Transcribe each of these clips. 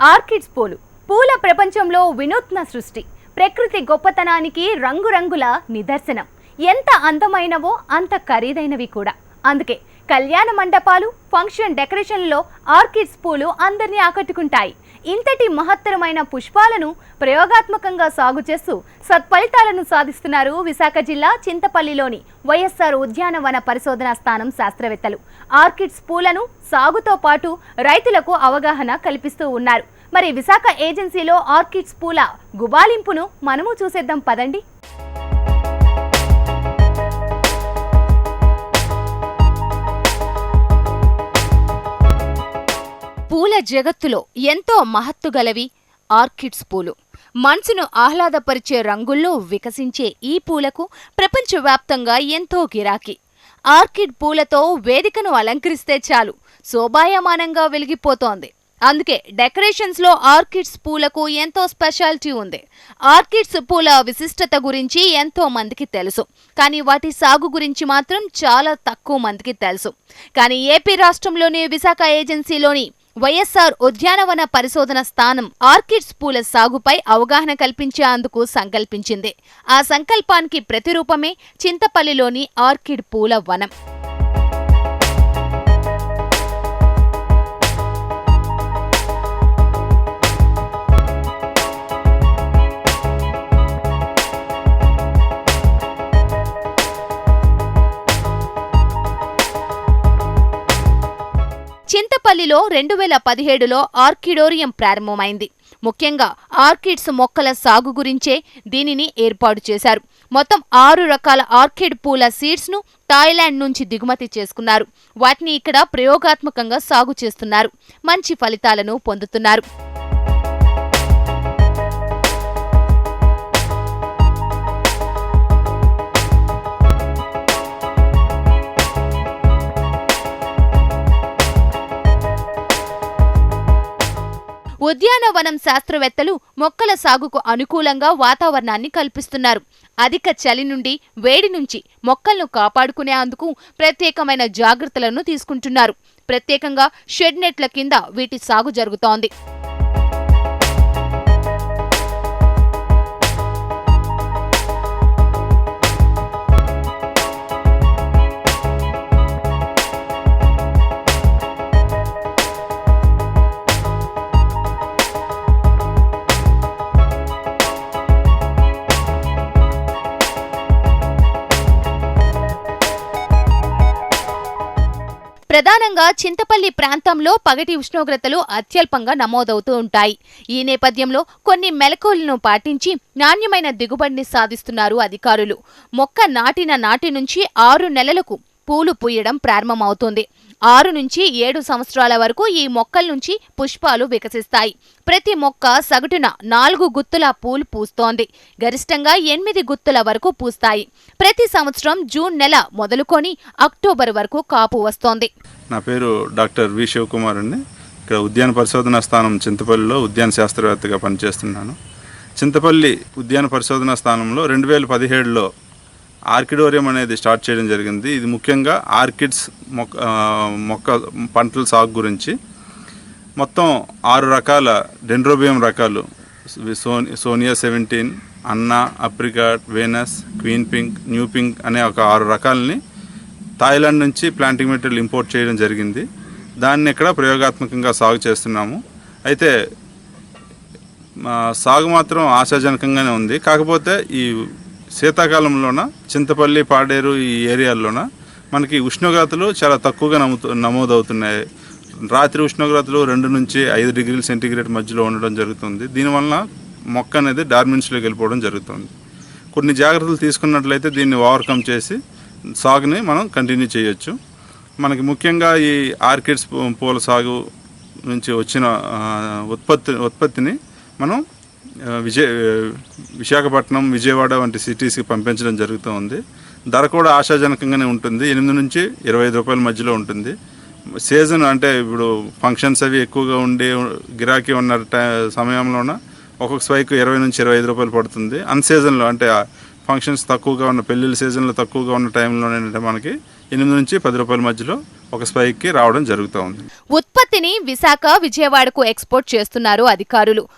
Orchids పూలు. పూల ప్రపంచంలో వినూత్న సృష్టి. ప్రకృతి గొప్పతనానికి రంగురంగుల నిదర్శనం. ఎంత అందమైనవో అంత ఖరీదైనవి కూడా. అందుకే కళ్యాణ మండపాలు ఫంక్షన్ డెకరేషన్లో ఆర్కిడ్స్ పూలు అందరినీ ఆకట్టుకుంటాయి. ఇంతటి మహత్తరమైన పుష్పాలను ప్రయోగాత్మకంగా సాగు చేస్తూ సత్ఫలితాలను సాధిస్తున్నారు విశాఖ జిల్లా చింతపల్లిలోని వైఎస్ఆర్ ఉద్యానవన పరిశోధనా స్థానం శాస్త్రవేత్తలు. ఆర్కిడ్స్ పూలను సాగుతో పాటు రైతులకు అవగాహన కల్పిస్తూ ఉన్నారు. మరి విశాఖ ఏజెన్సీలో ఆర్కిడ్స్ పూల గుబాలింపును మనము చూసేద్దాం పదండి. పూల జగత్తులో ఎంతో మహత్తు గలవి ఆర్కిడ్స్ పూలు. మనసును ఆహ్లాదపరిచే రంగుల్లో వికసించే ఈ పూలకు ప్రపంచవ్యాప్తంగా ఎంతో గిరాకీ. ఆర్కిడ్ పూలతో వేదికను అలంకరిస్తే చాలు శోభాయమానంగా వెలిగిపోతోంది. అందుకే డెకరేషన్స్లో ఆర్కిడ్స్ పూలకు ఎంతో స్పెషాలిటీ ఉంది. ఆర్కిడ్స్ పూల విశిష్టత గురించి ఎంతో మందికి తెలుసు కానీ వాటి సాగు గురించి మాత్రం చాలా తక్కువ మందికి తెలుసు. కానీ ఏపీ రాష్ట్రంలోని విశాఖ ఏజెన్సీలోని వైఎస్ఆర్ ఉద్యానవన పరిశోధన స్థానం ఆర్కిడ్స్ పూల సాగుపై అవగాహన కల్పించేందుకు సంకల్పించింది. ఆ సంకల్పానికి ప్రతిరూపమే చింతపల్లిలోని ఆర్కిడ్ పూల వనం. చింతపల్లిలో రెండు వేల పదిహేడులో ఆర్కిడోరియం ప్రారంభమైంది. ముఖ్యంగా ఆర్కిడ్స్ మొక్కల సాగు గురించే దీనిని ఏర్పాటు చేశారు. మొత్తం ఆరు రకాల ఆర్కిడ్ పూల సీడ్స్ను థాయిలాండ్ నుంచి దిగుమతి చేసుకున్నారు. వాటిని ఇక్కడ ప్రయోగాత్మకంగా సాగు చేస్తున్నారు. మంచి ఫలితాలను పొందుతున్నారు. ఉద్యానవనం శాస్త్రవేత్తలు మొక్కల సాగుకు అనుకూలంగా వాతావరణాన్ని కల్పిస్తున్నారు. అధిక చలి నుండి వేడి నుంచి మొక్కలను కాపాడుకునేందుకు ప్రత్యేకమైన జాగ్రత్తలను తీసుకుంటున్నారు. ప్రత్యేకంగా షెడ్ నెట్ల కింద వీటి సాగు జరుగుతోంది. ప్రధానంగా చింతపల్లి ప్రాంతంలో పగటి ఉష్ణోగ్రతలు అత్యల్పంగా నమోదవుతూ ఉంటాయి. ఈ నేపథ్యంలో కొన్ని మెలకువలను పాటించి నాణ్యమైన దిగుబడిని సాధిస్తున్నారు అధికారులు. మొక్క నాటిన నాటి నుంచి ఆరు నెలలకు పూలు పూయడం ప్రారంభమవుతుంది. ఆరు నుంచి ఏడు సంవత్సరాల వరకు ఈ మొక్కల నుంచి పుష్పాలు వికసిస్తాయి. ప్రతి మొక్క సగటున నాలుగు గుత్తుల పూలు పూస్తోంది. గరిష్టంగా ఎనిమిది గుత్తుల వరకు పూస్తాయి. ప్రతి సంవత్సరం జూన్ నెల మొదలుకొని అక్టోబర్ వరకు కాపు వస్తోంది. నా పేరు డాక్టర్ వి. శివకుమార్ అండి. ఇక్కడ ఉద్యాన పరిశోధనా స్థానం చింతపల్లిలో ఉద్యాన శాస్త్రవేత్తగా పనిచేస్తున్నాను. చింతపల్లి ఉద్యాన పరిశోధనా స్థానంలో రెండు వేల పదిహేడులో ఆర్కిడోరియం అనేది స్టార్ట్ చేయడం జరిగింది. ఇది ముఖ్యంగా ఆర్కిడ్స్ మొక్క మొక్క పంటల సాగు గురించి. మొత్తం ఆరు రకాల డెండ్రోబియం రకాలు. సోని సోనియా సెవెంటీన్ అన్నా apricot Venus queen pink new pink అనే ఒక ఆరు రకాలని థాయిలాండ్ నుంచి ప్లాంటింగ్ మెటీరియల్ ఇంపోర్ట్ చేయడం జరిగింది. దాన్ని ఇక్కడ ప్రయోగాత్మకంగా సాగు చేస్తున్నాము. అయితే సాగు మాత్రం ఆశాజనకంగానే ఉంది. కాకపోతే ఈ శీతాకాలంలోన చింతపల్లి పాడేరు ఈ ఏరియాల్లోన మనకి ఉష్ణోగ్రతలు చాలా తక్కువగా నమ్ముతూ నమోదవుతున్నాయి. రాత్రి ఉష్ణోగ్రతలు రెండు నుంచి ఐదు డిగ్రీల సెంటీగ్రేడ్ మధ్యలో ఉండడం జరుగుతుంది. దీనివల్ల మొక్క అనేది డార్మిన్స్లోకి వెళ్ళిపోవడం జరుగుతుంది. కొన్ని జాగ్రత్తలు తీసుకున్నట్లయితే దీన్ని ఓవర్కమ్ చేసి సాగుని మనం కంటిన్యూ చేయొచ్చు. మనకి ముఖ్యంగా ఈ ఆర్కిడ్స్ పూల సాగు నుంచి వచ్చిన ఉత్పత్తి ఉత్పత్తిని మనం విజయ విశాఖపట్నం విజయవాడ వంటి సిటీస్కి పంపించడం జరుగుతూ ఉంది. ధర కూడా ఆశాజనకంగానే ఉంటుంది. ఎనిమిది నుంచి ఇరవై ఐదు రూపాయల మధ్యలో ఉంటుంది. సీజన్ అంటే ఇప్పుడు ఫంక్షన్స్ అవి ఎక్కువగా ఉండి గిరాకీ ఉన్న టై- సమయంలోన ఒక్కొక్క స్పైక్ ఇరవై నుంచి ఇరవై ఐదు రూపాయలు పడుతుంది. అన్ సీజన్లో అంటే ఫంక్షన్స్ తక్కువగా ఉన్న పెళ్ళిళ్ళ సీజన్లో తక్కువగా ఉన్న టైంలో ఏంటంటే మనకి ఎనిమిది నుంచి పది రూపాయల మధ్యలో ఒక స్పైక్కి రావడం జరుగుతూ ఉంది. ఉత్పత్తిని విశాఖ విజయవాడకు ఎక్స్పోర్ట్ చేస్తున్నారు అధికారులు.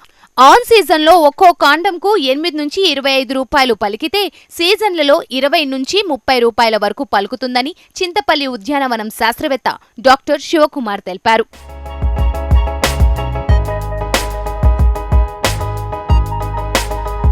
ఆన్ సీజన్లో ఒక్కో కాండంకు ఎనిమిది నుంచి ఇరవై ఐదు రూపాయలు పలికితే సీజన్లలో ఇరవై నుంచి ముప్పై రూపాయల వరకు పలుకుతుందని చింతపల్లి ఉద్యానవనం శాస్త్రవేత్త డాక్టర్ శివకుమార్ తెలిపారు.